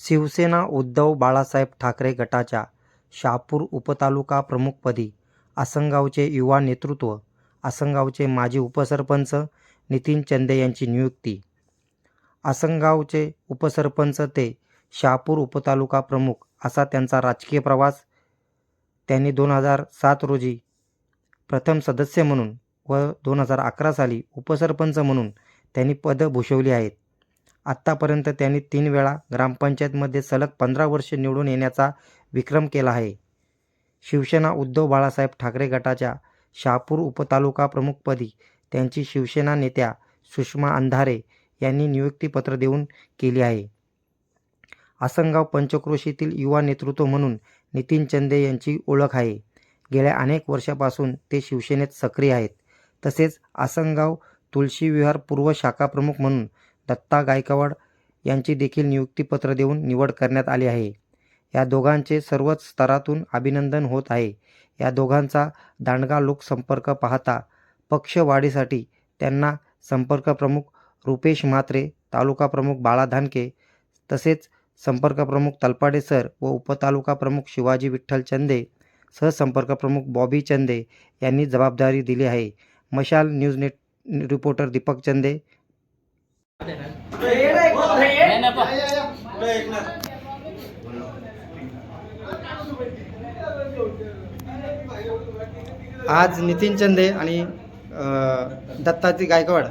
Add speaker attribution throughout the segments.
Speaker 1: शिवसेना उद्धव बाळासाहेब ठाकरे गटाच्या शहापूर उपतालुका प्रमुखपदी आसनगावचे युवा नेतृत्व आसनगावचे माजी उपसरपंच नितीन चंदे यांची नियुक्ती. आसनगावचे उपसरपंच ते शहापूर उपतालुका प्रमुख असा त्यांचा राजकीय प्रवास. त्यांनी दोन हजार सात रोजी प्रथम सदस्य म्हणून व दोन हजार अकरा साली उपसरपंच म्हणून त्यांनी पदं भूषवली आहेत. आत्तापर्यंत त्यांनी तीन वेळा ग्रामपंचायतमध्ये सलग पंधरा वर्षे निवडून येण्याचा विक्रम केला आहे. शिवसेना उद्धव बाळासाहेब ठाकरे गटाच्या शहापूर उपतालुका प्रमुखपदी त्यांची शिवसेना नेत्या सुषमा अंधारे यांनी नियुक्तीपत्र देऊन केली आहे. आसनगाव पंचक्रोशीतील युवा नेतृत्व म्हणून नितीन चंदे यांची ओळख आहे. गेल्या अनेक वर्षापासून ते शिवसेनेत सक्रिय आहेत. तसेच आसनगाव तुळशी विहार पूर्व शाखा प्रमुख म्हणून दत्ता गायकवाड यांची देखील नियुक्तीपत्र देऊन निवड करण्यात आली आहे. या दोघांचे सर्वच स्तरातून अभिनंदन होत आहे. या दोघांचा दांडगा लोकसंपर्क पाहता पक्षवाढीसाठी त्यांना संपर्क प्रमुख रुपेश म्हात्रे तालुका प्रमुख बाळा धानके तसेच संपर्क प्रमुख तलपाडे सर व उपतालुका प्रमुख शिवाजी विठ्ठल चंदे सहसंपर्क प्रमुख बॉबी चंदे यांनी जबाबदारी दिली आहे. मशाल न्यूज नेट रिपोर्टर दीपक चंदे आज नितीन चंदे आणि दत्ताजी गायकवाड.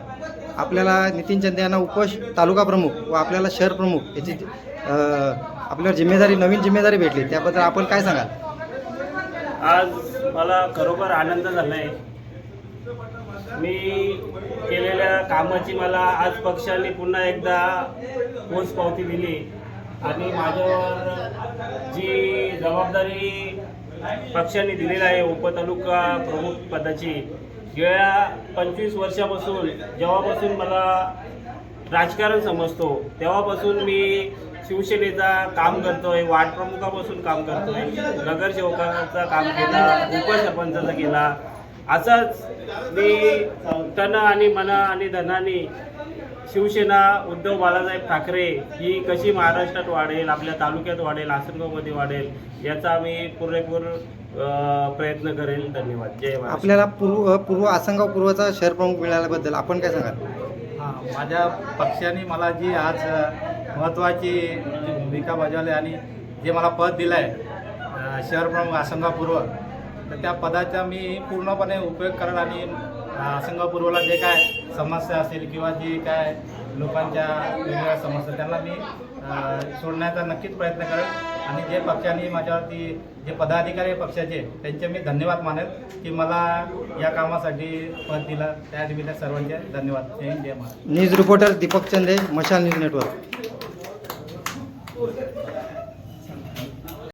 Speaker 1: आपल्याला नितीन चंदे यांना उपश तालुका प्रमुख व आपल्याला शहर प्रमुख याची आपल्यावर आपल्याला जिम्मेदारी नवीन जिम्मेदारी भेटली. त्याबद्दल आपण काय सांगाल?
Speaker 2: आज मला खरोखर आनंद झाला आहे मी केलेल्या कामाची मला आज पक्षाने पुन्हा एकदा पोचपावती दिली. आणि माझ्यावर जी जबाबदारी पक्षाने दिलेली आहे उपतालुका प्रमुख पदाची गेल्या पंचवीस वर्षापासून जेव्हापासून मला राजकारण समजतो तेव्हापासून मी शिवसेनेचा काम करतोय वार्ड प्रमुखापासून काम करतोय नगरसेवकाचा काम केला उपसरपंचाचा केला. असंच मी तन आणि मन आणि धनाने शिवसेना उद्धव बाळासाहेब ठाकरे ही कशी महाराष्ट्रात वाढेल आपल्या तालुक्यात वाढेल आसनगावमध्ये वाढेल याचा आम्ही पुरेपूर प्रयत्न करेल धन्यवाद. जय महाराष्ट्र.
Speaker 1: आपल्याला पूर्व पूर्व आसनगाव पूर्वचा शहर प्रमुख मिळाल्याबद्दल आपण काय सांगाल?
Speaker 3: हां माझ्या पक्षाने मला जी आज महत्त्वाची भूमिका बजावली आणि जे मला पद दिलं आहे शहर प्रमुख आसनगाव पूर्व तर त्या पदाचा मी पूर्णपणे उपयोग करेल आणि आसनगाव जे काय समस्या असेल किंवा जे काय लोकांच्या वेगवेगळ्या समस्या त्यांना मी सोडण्याचा नक्कीच प्रयत्न करेल. आणि जे पक्षाने माझ्यावरती जे पदाधिकारी पक्षाचे त्यांचे मी धन्यवाद मानेल की मला या कामासाठी पद दिलं. त्या निमित्त सर्वांचे धन्यवाद. जय जय Maharashtra.
Speaker 1: News reporter Deepak Chande Mashal news network.